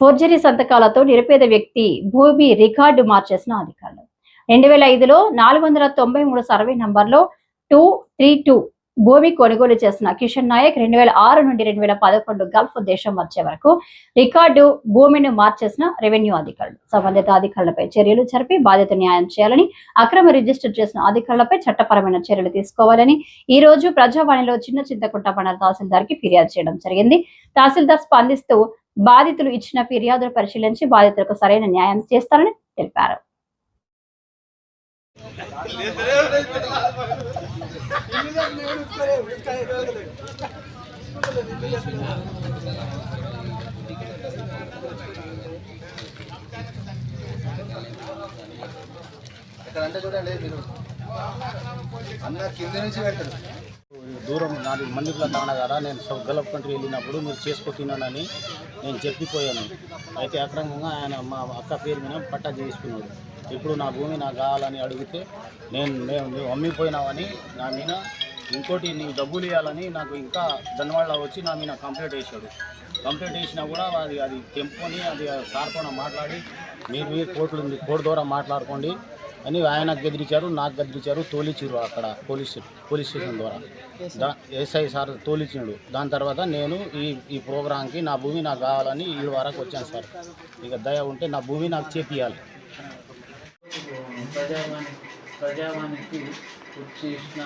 Forgery సంతకాలతో నిరుపేద వ్యక్తి భూమి రికార్డు మార్చేసిన అధికారులు. రెండు వేల ఐదులో నాలుగు వందల తొంభై మూడు సర్వే నంబర్లో టూ త్రీ టూ భూమి కొనుగోలు చేసిన కిషన్ నాయక్ రెండు వేల ఆరు నుండి రెండు వేల పదకొండు గల్ఫ్ దేశం వచ్చే వరకు రికార్డు భూమిని మార్చేసిన రెవెన్యూ అధికారులు. సంబంధిత అధికారులపై చర్యలు జరిపి బాధ్యత న్యాయం చేయాలని అక్రమ రిజిస్టర్ చేసిన అధికారులపై చట్టపరమైన చర్యలు తీసుకోవాలని ఈ రోజు ప్రజావాణిలో చిన్న చింతకుంట మండల తహసీల్దార్కి ఫిర్యాదు చేయడం జరిగింది. తహసీల్దార్ స్పందిస్తూ బాధితులు ఇచ్చిన ఫిర్యాదులు పరిశీలించి బాధితులకు సరైన న్యాయం చేస్తారని తెలిపారు. ఇక్కడ అంటే చూడండి మీరు. అన్న కింద నుంచి పెడతారు. దూరం నాలుగు మందిపుల తాండ కదా నేను సౌత్ గల్ఫ్ కంట్రీ వెళ్ళినప్పుడు మీరు చేసుకుంటున్నానని నేను చెప్పిపోయాను. అయితే అక్రమంగా ఆయన మా అక్క పేరు మీద పట్టా చేసుకున్నాడు ఇప్పుడు నా భూమి నాకు కావాలని అడిగితే నేను మేము నువ్వు అమ్మిపోయినావని నా మీద ఇంకోటి నీవు డబ్బులు ఇవ్వాలని నాకు ఇంకా ధన్వాళ్ళ వచ్చి నా మీద కంప్లైంట్ వేశాడు కంప్లైంట్ వేసినా కూడా అది అది తెంపుకొని అది సార్తో మాట్లాడి మీరు మీరు కోర్టులు ఉంది కోర్టు ద్వారా మాట్లాడుకోండి. అని ఆయనకు గెదిరించారు నాకు గెదిరించారు తోలిచ్చిరు అక్కడ పోలీస్ పోలీస్ స్టేషన్ ద్వారా. దా ఎస్ఐ సార్ తోలిచ్చినాడు. దాని తర్వాత నేను ఈ ఈ ప్రోగ్రాంకి నా భూమి నాకు కావాలని ఈ వరకు వచ్చాను సార్. ఇక దయ ఉంటే నా భూమి నాకు చేపియాలి. ప్రజావాణి ప్రజావాణికి వచ్చేసిన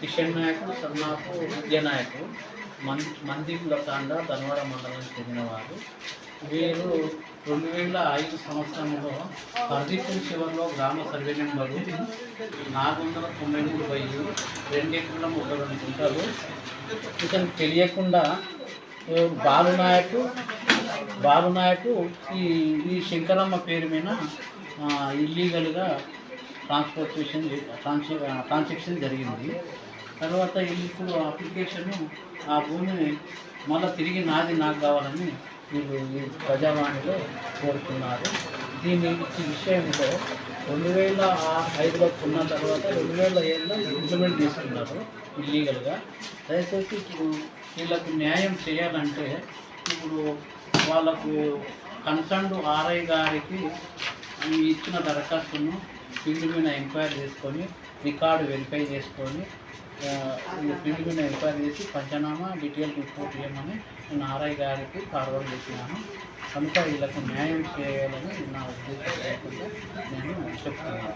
కిషన్ నాయకు సన్నాపు విద్యానాయకు మన్ మందిపుల తాండ ధనవాడ మండలానికి చెందినవారు వీరు రెండు వేల ఐదు సంవత్సరంలో పర్దిపూర్ చివరిలో గ్రామ సర్వే నెంబరు నాలుగు వందల తొంభై మూడు వెయ్యి రెండు ఎకరాల ముప్పై రెండు గుంటలు. తెలియకుండా ఎవరు బాలునాయకు బాలునాయకు ఈ ఈ శంకరమ్మ పేరు మీద ఇల్లీగల్గా ట్రాన్స్పోర్టేషన్ ట్రాన్సాక్షన్ జరిగింది. తర్వాత ఇప్పుడు అప్లికేషను ఆ భూమిని మళ్ళీ తిరిగి నాది నాకు కావాలని వీళ్ళు ఈ ప్రజావాణిలో కోరుతున్నారు. దీని ఈ విషయంలో రెండు వేల ఐదులో కొన్న తర్వాత రెండు వేల ఏడులో ఇంప్లిమెంట్ తీసుకున్నారు ఇల్లీగల్గా దయచేసి ఇప్పుడు వీళ్ళకు న్యాయం చేయాలంటే ఇప్పుడు వాళ్ళకు కన్సర్న్ ఆర్ఐ గారికి ఇచ్చిన దరఖాస్తును ఫీల్డ్ మీద ఎంక్వైరీ చేసుకొని రికార్డు వెరిఫై చేసుకొని ఆ, ఈ ఎంక్వైరీ చేసి పంచనామా డీటెయిల్ రిపోర్ట్ చేయమని నేను ఆర్ఐ గారికి ఫార్వర్డ్ చేసినాను కనుక వీళ్ళకు న్యాయం చేయాలని నా ఉద్దేశం లేకుండా నేను చెప్తున్నాను.